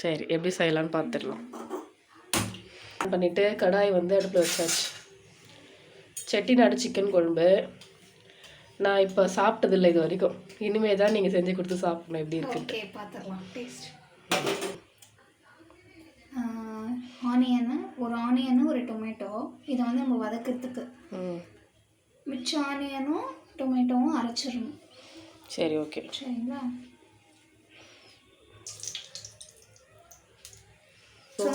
சரி எப்படி செய்யலாம்னு பார்த்துடலாம். பண்ணிவிட்டு கடாய் வந்து அடுப்பில் வச்சாச்சு. செட்டிநாடு சிக்கன் குழம்பு. நான் இப்போ சாப்பிட்டதில்லை இது வரைக்கும். இனிமே தான் நீங்கள் செஞ்சு கொடுத்து சாப்பிடணும் எப்படி இருக்கு பார்த்துடலாம். டேஸ்ட் ஆனியனு ஒரு ஆனியனு ஒரு டொமேட்டோ இதை வந்து நம்ம வதக்கிறதுக்கு. ம். மிச்ச ஆனியனும் டொமேட்டோவும் அரைச்சிடணும். சரி ஓகே சரிங்களா?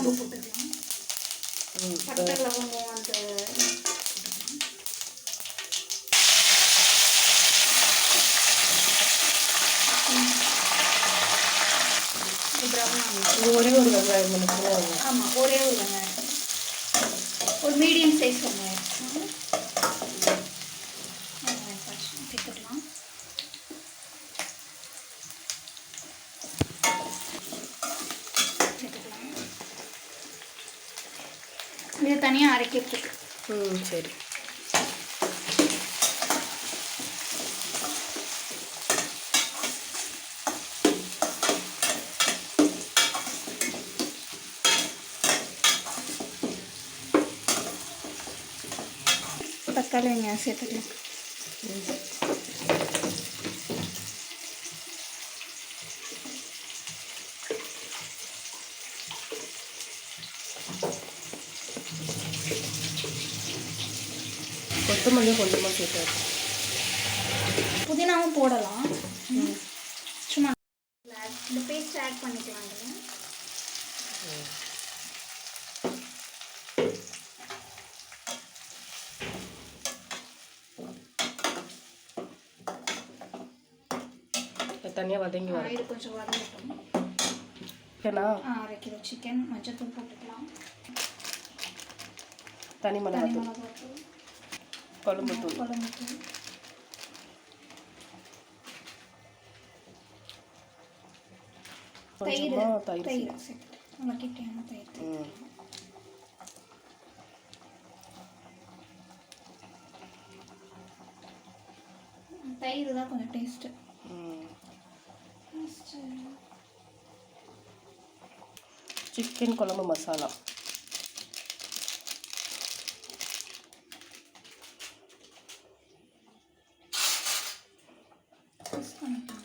சோம்பு போட்டுக்கலாம் பட்டை லவங்கம் அந்த ஒரே ஒரு வெங்காயம் ஆமாம் ஒரே ஒரு வெங்காயம் ஒரு மீடியம் சைஸ் வெங்காயம் first சேர்த்துக்கலாம் சேர்த்துக்கலாம் இதை தனியாக அரைக்கிறதுக்கு. ம் சரி. தக்காளி வெங்காயம் சேர்த்துக்கலாம் கொத்தமல்லி கொஞ்சமாக சேர்த்தாரு புதினாவும் போடலாம். சும்மா இந்த பேஸ்ட் ஆட் பண்ணிக்கலாம். தனியாக வதங்கி வரும் இது கொஞ்சம் வதங்கட்டும். ஏன்னா ஆ, அரை கிலோ சிக்கன் மஞ்சத்தூள் போட்டுக்கலாம். தனி குழம்பு தூள் குழம்பு தூள் தயிர் கொஞ்சமாக தயிர் தயிர் கெட்டியான தயிர் தான் கொஞ்சம் டேஸ்ட்டு. சிக்கன் குழம்பு மசாலா மிக்ஸ் பண்ணிக்கலாம்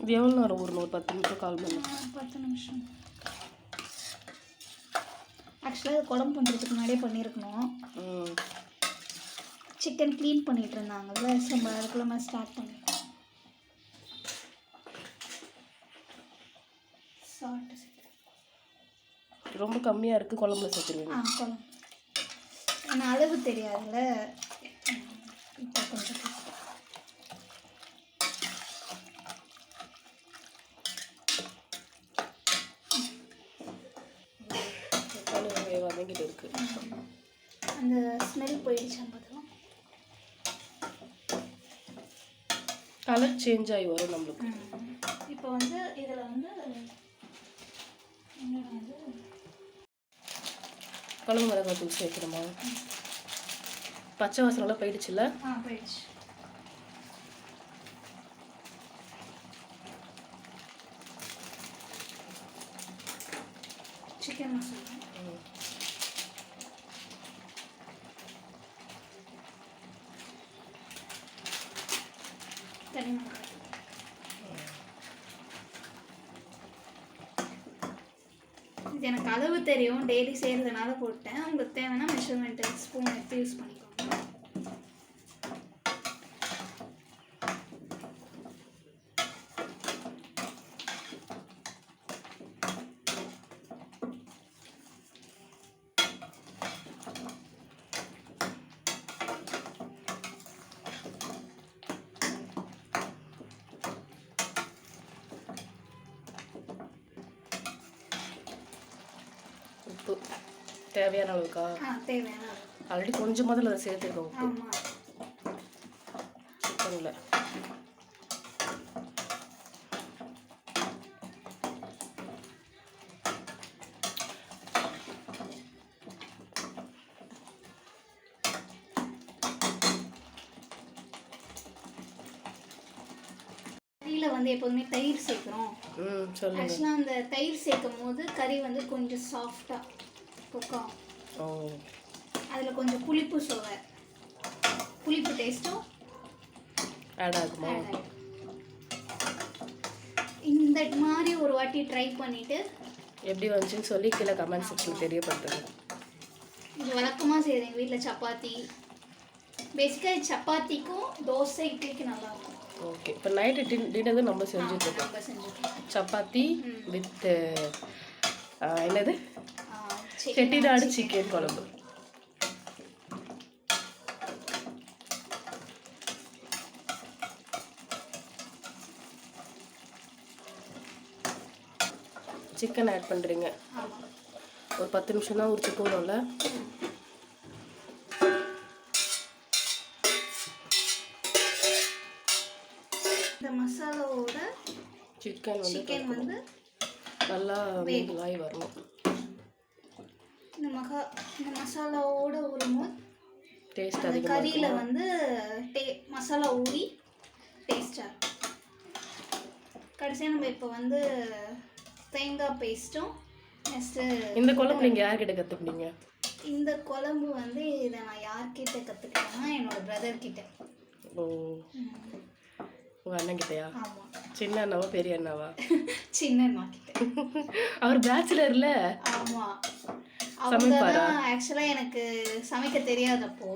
இது எவ்வளோ நேரம் ஊறணும்? ஒரு பத்து நிமிஷம் கால் மணி பத்து நிமிஷம். ஆக்சுவலாக இது குழம்பு பண்ணுறதுக்கு முன்னாடியே பண்ணியிருக்கணும். சிக்கன் க்ளீன் பண்ணிட்டு இருந்தாங்கல்ல ஸோ அதுக்குள்ள ஸ்டார்ட் சால்ட்டு ரொம்ப கம்மியாக இருக்குது குழம்புல சேர்த்துருவீங்க. ஆ குழம்பு. ஆனால் அளவு தெரியாதுல்ல இப்போ கொஞ்சம் taste. தக்காளி வெங்காயம் வதங்கிட்டு இருக்கு. அந்த ஸ்மெல் போயிடுச்சு பார்த்தோம் கலர் சேஞ்ச் ஆகி வரும் நம்மளுக்கு. இப்போ வந்து இதில் வந்து வந்து? குழம்பு மிளகாய் தூள் சேர்க்கணுமா? பச்சை வாசனைலாம் போயிடுச்சுல்ல? ஆ போயிடுச்சு சிக்கன் மசாலா தனி மிளகாய் இது எனக்கு அளவு தெரியும். டெய்லி செய்கிறதுனால போட்டேன். உங்களுக்கு தேவைன்னா மெஷர்மெண்ட் ஸ்பூன் எடுத்து யூஸ் பண்ணிக்கோங்க உப்பு தேவையான அளவுக்கா? தேவையான. ஆல்ரெடி கொஞ்சமாக அதில் சேர்த்துருக்கோம். உப்பு ஆமாம் சிக்கனில் வந்து எப்போதுமே தயிர் சேர்க்குறோம். ஆக்சுவலாக அந்த தயிர் சேர்க்கும் போது கறி வந்து கொஞ்சம் சாஃப்டாக குக்காகும் ஓ. அதில் கொஞ்சம் புளிப்பு சுவை. புளிப்பு டேஸ்ட்டும் ஆட் ஆகுமா. இந்த மாதிரி ஒரு வாட்டி ட்ரை பண்ணிவிட்டு எப்படி வந்துச்சுன்னு சொல்லி கீழே கமெண்ட் செக்ஷன் தெரியப்படுத்துங்க. இது வழக்கமாக எங்கள் வீட்டில் சப்பாத்தி. பேசிக்காக சப்பாத்திக்கும் தோசை இட்லிக்கு நல்லாயிருக்கும் ஓகே இப்போ நைட்டு டின் டின்னர் நம்ம செஞ்சுருக்கோம் சப்பாத்தி வித் என்னது? செட்டிநாடு சிக்கன் குழம்பு சிக்கன் ஆட் பண்ணுறீங்க ஒரு பத்து நிமிஷம் தான் உரிச்சு போகணும்ல இந்த மசாலாவோட சிக்கன் வந்து நல்லா வேகலாகி வரணும். இந்த மகா இந்த மசாலாவோட ஊறும்போது டேஸ்ட் அந்த கறியில் வந்து டே மசாலா ஊறி டேஸ்டாக இருக்கும். கடைசியாக நம்ம இப்போ வந்து தேங்காய் பேஸ்ட்டும் நெக்ஸ்ட்டு இந்த குழம்பு நீங்கள் யார்கிட்ட கற்றுக்கினீங்க இந்த குழம்பு வந்து இதை நான் யார்கிட்ட கற்றுக்கிட்டேன்னா என்னோட பிரதர் கிட்ட. ஓ. உங்கள் அண்ணன் கிட்டயா? சின்ன அண்ணாவா பெரிய அண்ணாவா? சின்னம்மா கிட்ட. அவர் பேச்சுலர்ல தான் ஆக்சுவலாக எனக்கு சமைக்க தெரியாதப்போ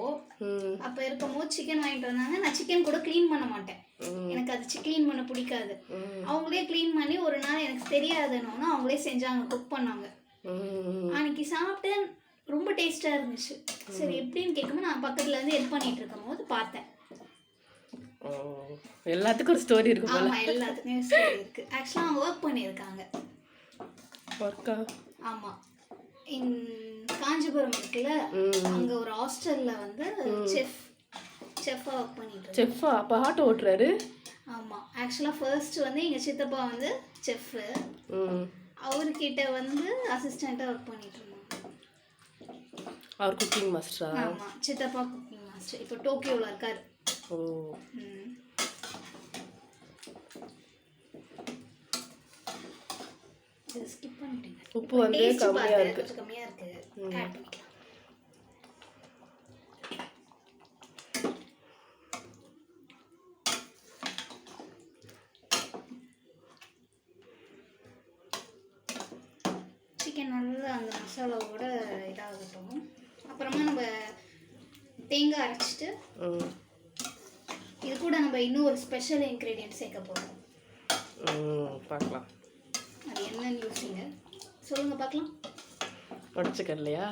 அப்போ இருக்கும்போது சிக்கன் வாங்கிட்டு வந்தாங்க. நான் சிக்கன் கூட க்ளீன் பண்ண மாட்டேன். எனக்கு அது க்ளீன் பண்ண பிடிக்காது. அவங்களே க்ளீன் பண்ணி ஒரு நாள் எனக்கு தெரியாதுன்னு அவங்களே செஞ்சாங்க குக் பண்ணாங்க. அன்னைக்கு சாப்பிட்டேன். ரொம்ப டேஸ்ட்டாக இருந்துச்சு. சரி எப்படின்னு கேட்கும்போது நான் பக்கத்துல இருந்து ஹெல்ப் பண்ணிட்டு இருக்கும்போது பார்த்தேன். ஓ எல்லாத்துக்கும் ஒரு ஸ்டோரி இருக்கு போல. ஆமாம் எல்லாத்துக்குமே story இருக்கு. ஆக்சுவலாக அவங்க ஒர்க் பண்ணியிருக்காங்க. ஒர்க்கா ஆமாம் இன் காஞ்சிபுரம் இருக்குல்ல அங்கே ஒரு ஹாஸ்டலில் வந்து செஃப் செஃப்பாக ஒர்க் பண்ணிட்டு செஃப்பா அப்போ ஆட்டோ ஓட்டுறாரு? ஆமாம் ஆக்சுவலாக ஃபர்ஸ்ட் வந்து எங்கள் சித்தப்பா வந்து செஃப்பு அவர்கிட்ட வந்து அசிஸ்டண்ட்டாக ஒர்க் பண்ணிட்டு இருந்தாங்க. அவர் குக்கிங் மாஸ்டரா ஆமாம் சித்தப்பா குக்கிங் மாஸ்டர் இப்போ டோக்கியோவில் இருக்கார். ஓ ஸ்கிப் பண்ணிட்டீங்க உப்பு வந்து டேஸ்ட் கம்மியாக பாருங்க இருக்கு கொஞ்சம் கம்மியாக இருக்கு ஆட் பண்ணிக்கலாம் சிக்கன் நல்லா அந்த மசாலாவோட இதாகட்டும். அப்புறமா நம்ம தேங்காய் அரைச்சிட்டு இது கூட நம்ம இன்னும் ஒரு ஸ்பெஷல் இன்க்ரீடியன்ட் சேர்க்க போகிறோம் பார்க்கலாம். அது என்னன்னு யோசிங்க சொல்லுங்க பார்க்கலாம். உடச்சிக்கலையா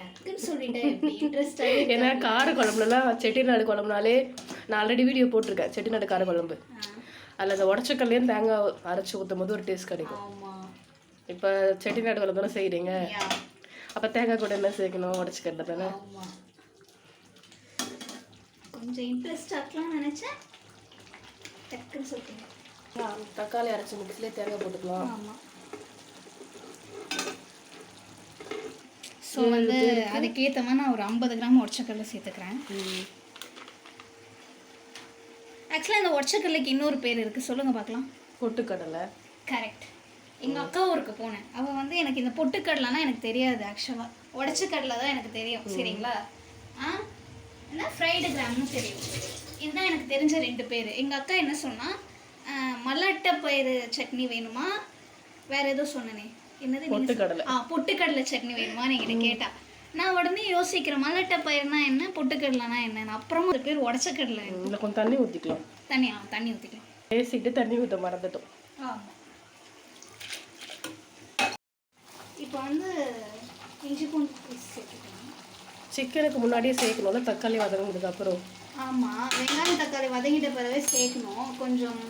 டக்குன்னு சொல்லிட்டேன். ஏன்னா கார குழம்புலலாம் செட்டிநாடு குழம்புனாலே நான் ஆல்ரெடி வீடியோ போட்டிருக்கேன் செட்டிநாடு கார குழம்பு. அதில் அந்த உடச்சக்கல்லையும் தேங்காய் அரைச்சி ஊற்றும் போது ஒரு டேஸ்ட் கிடைக்கும். இப்போ செட்டிநாடு குழம்பு தானே செய்கிறீங்க அப்போ தேங்காய் கூட என்ன சேர்க்கணும் உடச்சிக்கடல தானே? கொஞ்சம் இன்ட்ரெஸ்ட் ஆக்கலாம் நினச்சேன். டக்குன்னு சொல்லிட்டீங்க தக்காளி அரைச்சி மிக்ஸ்லேயே தேங்காய் போட்டுக்கலாம். ஆமாம் ஸோ வந்து அதுக்கேற்ற மாதிரி நான் ஒரு ஐம்பது கிராம் உடச்சக்கல்ல சேர்த்துக்கிறேன். ஆக்சுவலாக இந்த உடச்சக்கல்லைக்கு இன்னொரு பேர் இருக்குது சொல்லுங்கள் பார்க்கலாம். பொட்டுக்கடலை. கரெக்ட் எங்கள் அக்கா ஊருக்கு போனேன். அவள் வந்து எனக்கு இந்த பொட்டுக்கடலைனா எனக்கு தெரியாது ஆக்சுவலாக உடச்ச கடலை தான் எனக்கு தெரியும். சரிங்களா? ஆ? என்ன? ஃப்ரைடு கிராம்னு தெரியும். இதுதான் எனக்கு தெரிஞ்ச ரெண்டு பேர். எங்கள் அக்கா என்ன சொன்னா ஆ, மல்லாட்டை பயிறு சட்னி வேணுமா? வேற ஏதோ சொன்னனே. என்னது பொட்டுக்கடலை. ஆ பொட்டுக்கடலை சட்னி வேணுமான்னு என்கிட்ட கேட்டா நான் உடனே யோசிக்கிறேன் மல்லாட்டை பயிர்னா என்ன பொட்டுக்கடலைனா என்னன்னு. அப்புறமா ஒரு பேர் உடச்ச கடலை இதில் கொஞ்சம் தண்ணி ஊற்றிக்கலாம் தண்ணி ஆ தண்ணி ஊற்றிக்கலாம் பேசிட்டு தண்ணி ஊற்ற மறந்துட்டோம். ஆமாம் இப்போ வந்து இஞ்சி பூண்டு சிக்கனுக்கு முன்னாடியே சேர்க்கணும்ல தக்காளி வதங்கினதுக்கு அப்புறம். ஆமாம் வெங்காயம் தக்காளி வதங்கிட்ட பிறவே சேர்க்கணும். கொஞ்சம்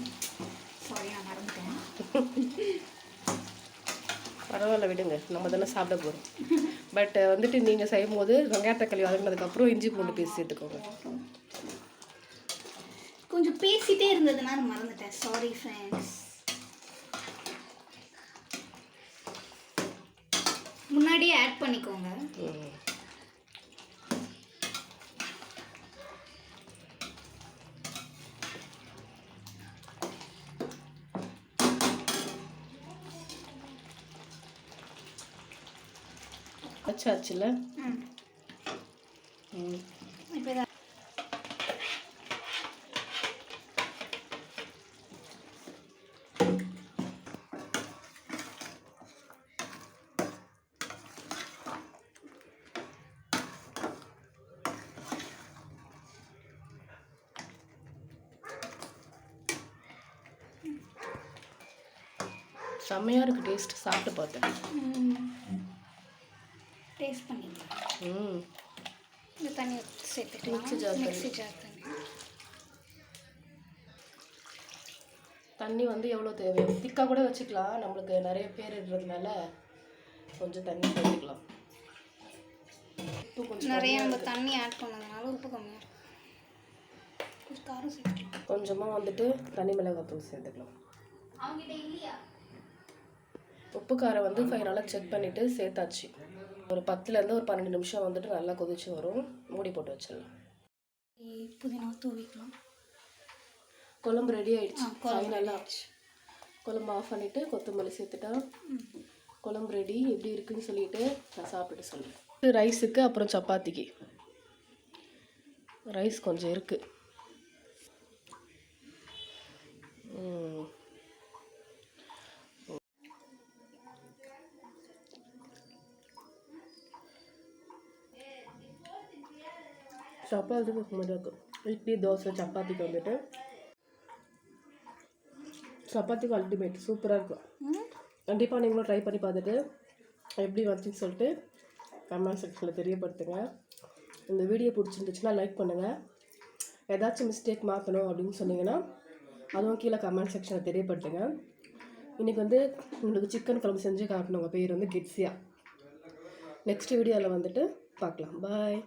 சாரி நான் மறந்துட்டேன். பரவாயில்ல விடுங்க. நம்ம தானே சாப்பிட போகிறோம் பட் வந்துட்டு நீங்கள் செய்யும் போது வெங்காய தக்காளி வதங்கினதுக்கப்புறம் இஞ்சி பூண்டு பேஸ்ட் சேர்த்துக்கோங்க. கொஞ்சம் பேசிட்டே இருந்ததுனால மறந்துட்டேன். சாரி ஃப்ரெண்ட்ஸ் முன்னாடியே ஆட் பண்ணிக்கோங்க. அரைச்சாச்சுல செம்மையாக இருக்குது டேஸ்ட் சாப்பிட்டு பார்த்தேன் டேஸ்ட் பண்ணிக்கலாம் ம் இந்த தண்ணி சேர்த்துக்கலாம். Mixie jar. மிக்ஸி ஜார் தண்ணி. தண்ணி வந்து எவ்வளோ தேவையோ? திக்காக கூட வச்சுக்கலாம். நம்மளுக்கு நிறைய பேர் இருக்கிறதுனால கொஞ்சம் தண்ணி சேர்த்துக்கலாம். உப்பு கொஞ்சம் நிறைய நம்ம தண்ணி ஆட் பண்ணதுனால உப்பு கம்மியாக இருக்கும் கொஞ்சம் காரம் சேர்த்துக்கலாம். கொஞ்சமாக வந்துட்டு தனி மிளகாத்தூள் சேர்த்துக்கலாம். உப்பு காரம் வந்து ஃபைனலாக செக் பண்ணிவிட்டு சேர்த்தாச்சு. ஒரு பத்துலேருந்து ஒரு பன்னெண்டு நிமிஷம் வந்துட்டு நல்லா கொதிச்சு வரும். மூடி போட்டு வச்சிடலாம். புதினா தூவிக்கலாம். குழம்பு ரெடி ஆயிடுச்சு. ஆ, குழம்பு ஃபைனலாக குழம்பு ஆஃப் பண்ணிவிட்டு கொத்தமல்லி சேர்த்துட்டா குழம்பு ரெடி எப்படி இருக்குன்னு சொல்லிட்டு நான் சாப்பிட்டு சொல்கிறேன் ரைஸுக்கு அப்புறம் சப்பாத்திக்கு. ரைஸ் கொஞ்சம் இருக்குது சப்பாத்திக்கு கொஞ்சம் இருக்கும் இட்லி தோசை சப்பாத்திக்கு வந்துட்டு சப்பாத்திக்கு அல்டிமேட் சூப்பராக இருக்கும் கண்டிப்பாக நீங்களும் ட்ரை பண்ணி பார்த்துட்டு எப்படி வந்துச்சுன்னு சொல்லிட்டு கமெண்ட் செக்ஷனில் தெரியப்படுத்துங்க. இந்த வீடியோ பிடிச்சிருந்துச்சுன்னா லைக் பண்ணுங்கள் ஏதாச்சும் மிஸ்டேக் மாற்றணும் அப்படின்னு சொன்னீங்கன்னா அதுவும் கீழே கமெண்ட் செக்ஷனில் தெரியப்படுத்துங்க. இன்றைக்கி வந்து உங்களுக்கு சிக்கன் குழம்பு செஞ்சு காட்டணும். உங்கள் பேர் வந்து கிட்ஸியா. நெக்ஸ்ட் வீடியோவில் வந்துட்டு பார்க்கலாம். பாய்